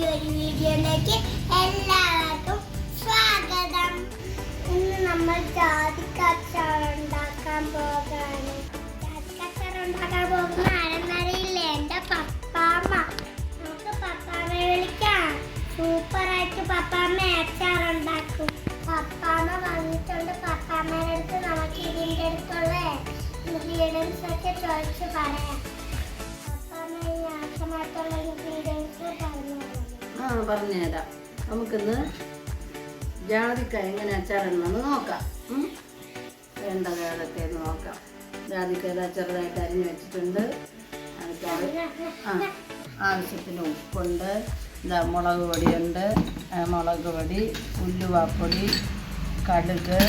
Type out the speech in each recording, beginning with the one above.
പുതിയൊരു വീഡിയോയിലേക്ക് എല്ലാവർക്കും സ്വാഗതം. ഇന്ന് നമ്മൾ ജാതിക്കച്ചാർ തരണം. ആ പറഞ്ഞുതരാം നമുക്കിന്ന് ജാതിക്ക എങ്ങനെ അച്ചാറിടണമെന്ന് നോക്കാം. വേണ്ട ഏതൊക്കെയെന്ന് നോക്കാം. ജാതിക്ക ഇതാ ചെറുതായിട്ട് അരിഞ്ഞ് വെച്ചിട്ടുണ്ട്. ആ ആവശ്യത്തിന് ഉപ്പുണ്ട്. ഇതാ മുളക് പൊടിയുണ്ട്. മുളക് പൊടി ഉല്ലുവാപ്പൊടി കടുക്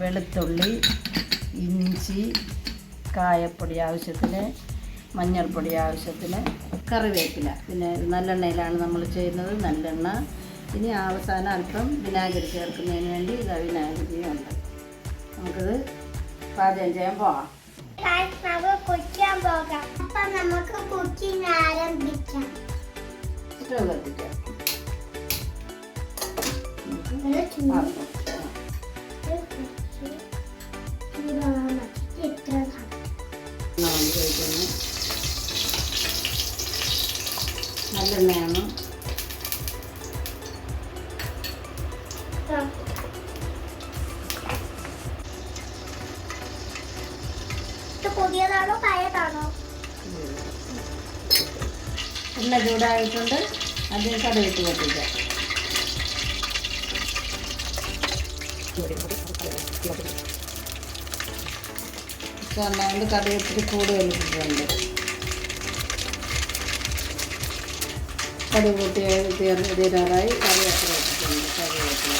വെളുത്തുള്ളി ഇഞ്ചി കായപ്പൊടി ആവശ്യത്തിന് മഞ്ഞൾപ്പൊടി ആവശ്യത്തിന് കറിവേപ്പില. പിന്നെ നല്ലെണ്ണയിലാണ് നമ്മൾ ചെയ്യുന്നത്. നല്ലെണ്ണ. ഇനി അവസാനം അല്പം വിനാഗിരി ചേർക്കുന്നതിന് വേണ്ടി ഇതാ വിനാഗിരിയും ഉണ്ട്. നമുക്കിത് പാചകം ചെയ്യാൻ പോവാം. പോകാം. അപ്പൊ നമുക്ക് കുക്കിംഗ് ആരംഭിക്കാം. സ്റ്റവ് കത്തിക്കാം പുതിയതാണോ പഴയതാണോ? എണ്ണ ചൂടായിട്ടുണ്ട് അതിന് കടുവിട്ട് എണ്ണ കൊണ്ട് കറി ഒത്തിരി കൂടുതൽ ഇട്ടിട്ടുണ്ട് കടുക് കൂട്ടി തീർന്ന് തീരാറായി കറിവേപ്പില ഇട്ടിട്ടുണ്ട് കറിവേപ്പില.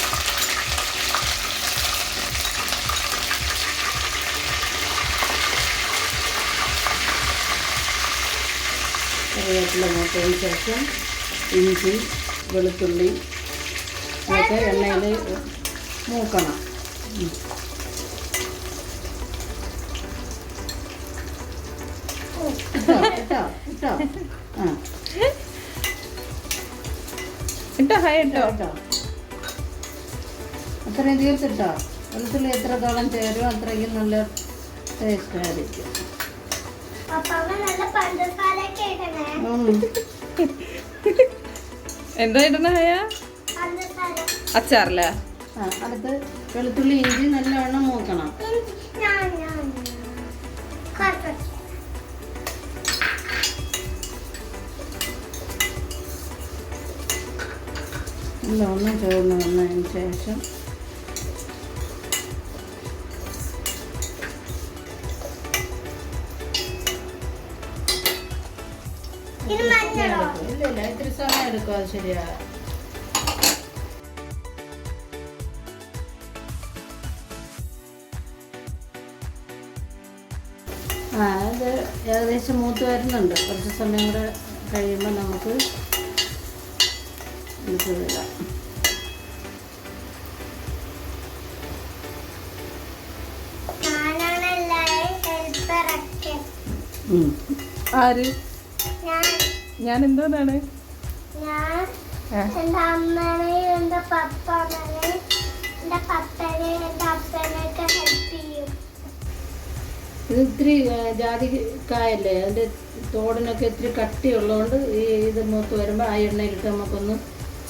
കറിവേപ്പില മൂത്തതിന് ശേഷം ഇഞ്ചി വെളുത്തുള്ളി ഒക്കെ എണ്ണയിൽ മൂക്കണം. ഇട്ടോ ഇട്ടോ. ആ. ഇട്ടോ ഹായ് ഇട്ടോ. അത്രയും തീർത്തിട്ടോ? വെളുത്തുള്ളി എത്രത്തോളം ചേരും അത്രയ്ക്കും നല്ല ടേസ്റ്റ് ആയിരിക്കും. എന്താ ഇടണ ഹയ? അച്ചാറല്ലേ അടുത്ത് വെളുത്തുള്ളി ഇഞ്ചി നല്ലവണ്ണം മൂക്കണം. ഞാൻ ചേർന്ന് വന്നതിന് ശേഷം. ഇത് ഇല്ല ഇല്ല ഇത്തിരി സമയം എടുക്കും അത് ശരിയാ. ആ ഇത് ഏകദേശം മൂത്ത് വരുന്നുണ്ട്. കുറച്ച് സമയം കൂടെ കഴിയുമ്പോൾ നമുക്ക് ഉം. ആര്? ഞാൻ. എന്തോന്നാണ്? അപ്പനെയൊക്കെ ഹെൽപ്പ് ചെയ്യും. ഇത് ഇത്തിരി ജാതിക്കായല്ലേ? അതിന്റെ തോടിനൊക്കെ ഇത്തിരി കട്ടിയുള്ളതുകൊണ്ട് ഈ ഇത് മൂത്ത് വരുമ്പോൾ ആ എണ്ണയിലിട്ട് നമുക്കൊന്ന്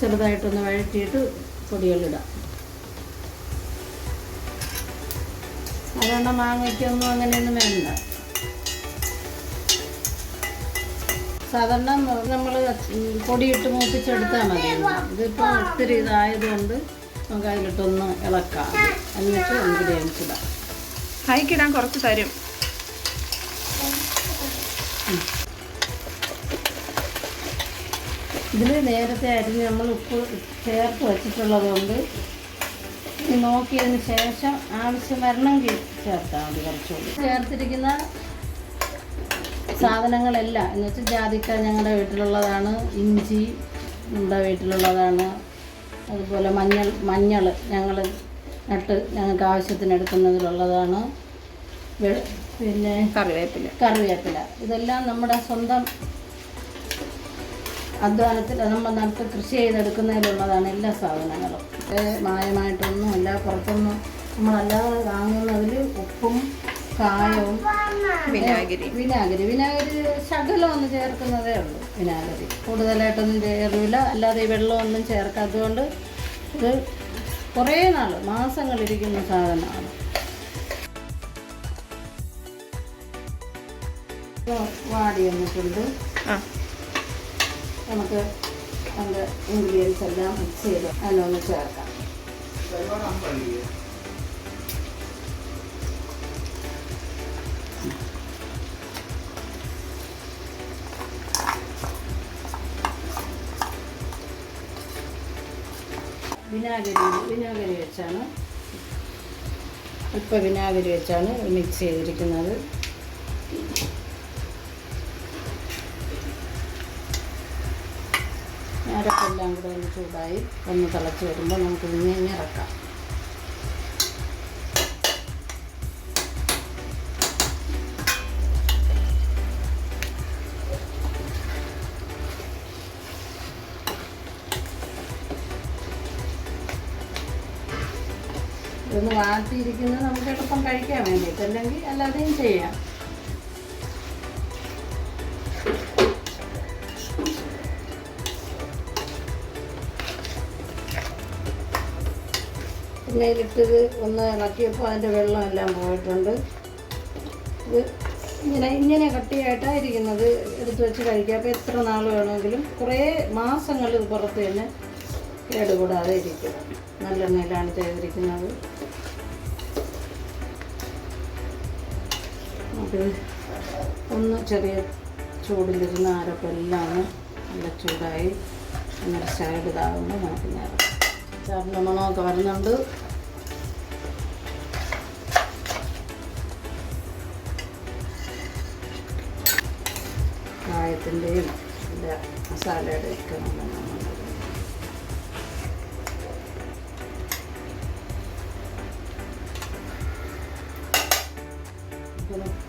ചെറുതായിട്ടൊന്ന് വഴറ്റിയിട്ട് പൊടികളിടാം. സാധാരണ മാങ്ങയ്ക്കൊന്നും അങ്ങനെയൊന്നും വേണ്ട. സാധാരണ നമ്മൾ പൊടിയിട്ട് മൂപ്പിച്ചെടുത്താൽ മതി. ഇതിപ്പോൾ ഒത്തിരി ഇതായതുകൊണ്ട് നമുക്ക് അതിലിട്ടൊന്ന് ഇളക്കാം. എന്നിട്ട് ഇൻഗ്രീഡിയൻസ് ഇടാം. ഹൈക്കിടാൻ കുറച്ച് തരും. ഇതിൽ നേരത്തെ അരിഞ്ഞ് നമ്മൾ ഉപ്പ് ചേർത്ത് വെച്ചിട്ടുള്ളത് കൊണ്ട് നോക്കിയതിന് ശേഷം ആവശ്യം വരണമെങ്കിൽ ചേർത്താൽ മതി കുറച്ചുകൂടി. ചേർത്തിരിക്കുന്ന സാധനങ്ങളെല്ലാം എന്ന് വെച്ചാൽ ജാതിക്ക ഞങ്ങളുടെ വീട്ടിലുള്ളതാണ് ഇഞ്ചി നമ്മുടെ വീട്ടിലുള്ളതാണ് അതുപോലെ മഞ്ഞൾ മഞ്ഞൾ ഞങ്ങൾ നട്ട് ഞങ്ങൾക്ക് ആവശ്യത്തിന് എടുക്കുന്നതിലുള്ളതാണ് പിന്നെ കറിവേപ്പില. കറിവേപ്പില. ഇതെല്ലാം നമ്മുടെ സ്വന്തം അധ്വാനത്തിൽ നമ്മൾ നട്ട് കൃഷി ചെയ്തെടുക്കുന്നതിലുള്ളതാണ് എല്ലാ സാധനങ്ങളും. മായമായിട്ടൊന്നും അല്ല പുറത്തൊന്നും നമ്മളല്ലാതെ വാങ്ങുന്നതിൽ ഉപ്പും കായവും വിനാഗിരി. വിനാഗിരി. വിനാഗിരി ശകലം ഒന്ന് ചേർക്കുന്നതേ ഉള്ളൂ വിനാഗിരി. കൂടുതലായിട്ടൊന്നും ചേരില്ല അല്ലാതെ ഈ വെള്ളമൊന്നും ചേർക്കാത്തതുകൊണ്ട് ഇത് കുറേ നാൾ മാസങ്ങളിരിക്കുന്ന സാധനമാണ്. വാടി വന്നിട്ടുണ്ട് ആ. നമുക്ക് നമ്മുടെ ഇൻഗ്രീഡിയൻസ് എല്ലാം മിക്സ് ചെയ്ത് അതിനൊന്ന് ചേർക്കാം. വിനാഗിരി വിനാഗിരി വെച്ചാണ്. ഇപ്പം വിനാഗിരി വെച്ചാണ് മിക്സ് ചെയ്തിരിക്കുന്നത്. അരപ്പെല്ലാം കൂടെ ഒന്ന് ചൂടായി ഒന്ന് തിളച്ച് വരുമ്പോൾ നമുക്ക് ഇങ്ങനെ ഇറക്കാം. ഇതൊന്ന് വാട്ടിയിരിക്കുന്നത് നമുക്ക് എളുപ്പം കഴിക്കാൻ വേണ്ടിയിട്ട് അല്ലെങ്കിൽ അല്ലാതെയും ചെയ്യാം. പിന്നെ ഇതിട്ടത് ഒന്ന് ഇളക്കിയപ്പോൾ അതിന്റെ വെള്ളമെല്ലാം പോയിട്ടുണ്ട്. ഇത് ഇങ്ങനെ ഇങ്ങനെ കട്ടിയായിട്ടായിരിക്കുന്നത് എടുത്ത് വെച്ച് കഴിക്കുക. അപ്പോൾ എത്ര നാൾ വേണമെങ്കിലും കുറേ മാസങ്ങൾ ഇത് പുറത്ത് തന്നെ കേടുകൂടാതെ ഇരിക്കും. നല്ലെണ്ണയിലാണ് ചെയ്തിരിക്കുന്നത്. ഒന്ന് ചെറിയ ചൂടിലിരുന്ന ആരൊക്കെ എല്ലാം നല്ല ചൂടായി. അങ്ങനെ സൈഡ് ഇതാകുമ്പോൾ നമുക്ക് നേരം ചാറിന്റെ മണമൊക്കെ വരുന്നുണ്ട്. കായത്തിന്റെയും ഇതിന്റെ മസാലയുടെ ഒക്കെ നമ്മൾ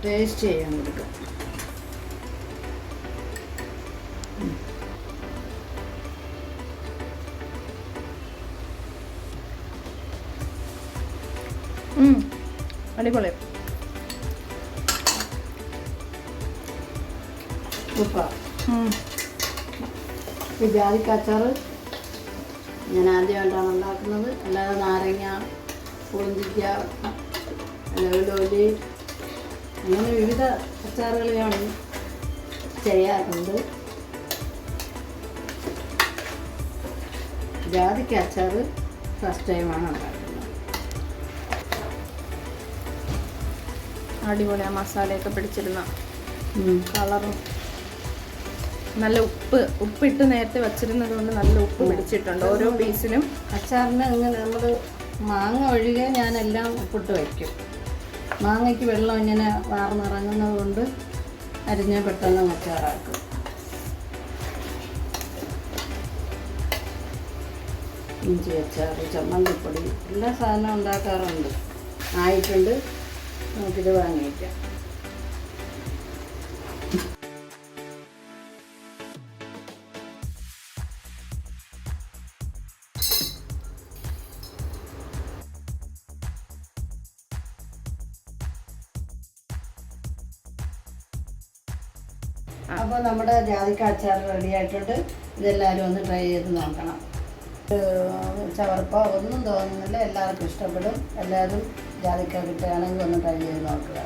ടേസ്റ്റ് ചെയ്യാൻ കൊടുക്കാം. അടിപൊളിയാണ് അടിപൊളി. സൂപ്പർ. ഉം. ഈ ജാതിക്കച്ചാർ ഞാൻ ആദ്യമായിട്ടാണ് ഉണ്ടാക്കുന്നത് അല്ലാതെ നാരങ്ങ പൂഞ്ചിക്ക ലെവലോലി അങ്ങനെ വിവിധ അച്ചാറുകൾ ഞാൻ ചെയ്യാറുണ്ട് ജാതിക്ക അച്ചാർ ഫസ്റ്റ് ടൈമാണ് ഉണ്ടാക്കുന്നത്. അടിപൊളി ആ മസാലയൊക്കെ പിടിച്ചിരുന്ന കളറും നല്ല ഉപ്പ് ഉപ്പിട്ട് നേരത്തെ വച്ചിരുന്നത് കൊണ്ട് നല്ല ഉപ്പ് പിടിച്ചിട്ടുണ്ട്. ഓരോ പീസിനും. അച്ചാറിന് ഇങ്ങനെ നമ്മൾ മാങ്ങ ഒഴികെ ഞാനെല്ലാം ഉപ്പിട്ട് വയ്ക്കും. മാങ്ങയ്ക്ക് വെള്ളം ഇങ്ങനെ വാർന്നിറങ്ങുന്നത് കൊണ്ട് അരിഞ്ഞ് പെട്ടെന്ന് അച്ചാറാക്കും. ഇഞ്ചി അച്ചാർ ചമ്മന്തിപ്പൊടി എല്ലാ സാധനവും ഉണ്ടാക്കാറുണ്ട്. ആയിട്ടുണ്ട്. നമുക്കിത് വാങ്ങിക്കാം. അപ്പോൾ നമ്മുടെ ജാതിക്ക അച്ചാർ റെഡി ആയിട്ടുണ്ട്. ഇതെല്ലാവരും ഒന്ന് ട്രൈ ചെയ്ത് നോക്കണം. ചവർപ്പോ ഒന്നും തോന്നുന്നില്ല. എല്ലാവർക്കും ഇഷ്ടപ്പെടും. എല്ലാവരും ജാതിക്ക കിട്ടുകയാണെങ്കിൽ ഒന്ന് ട്രൈ ചെയ്ത് നോക്കുക.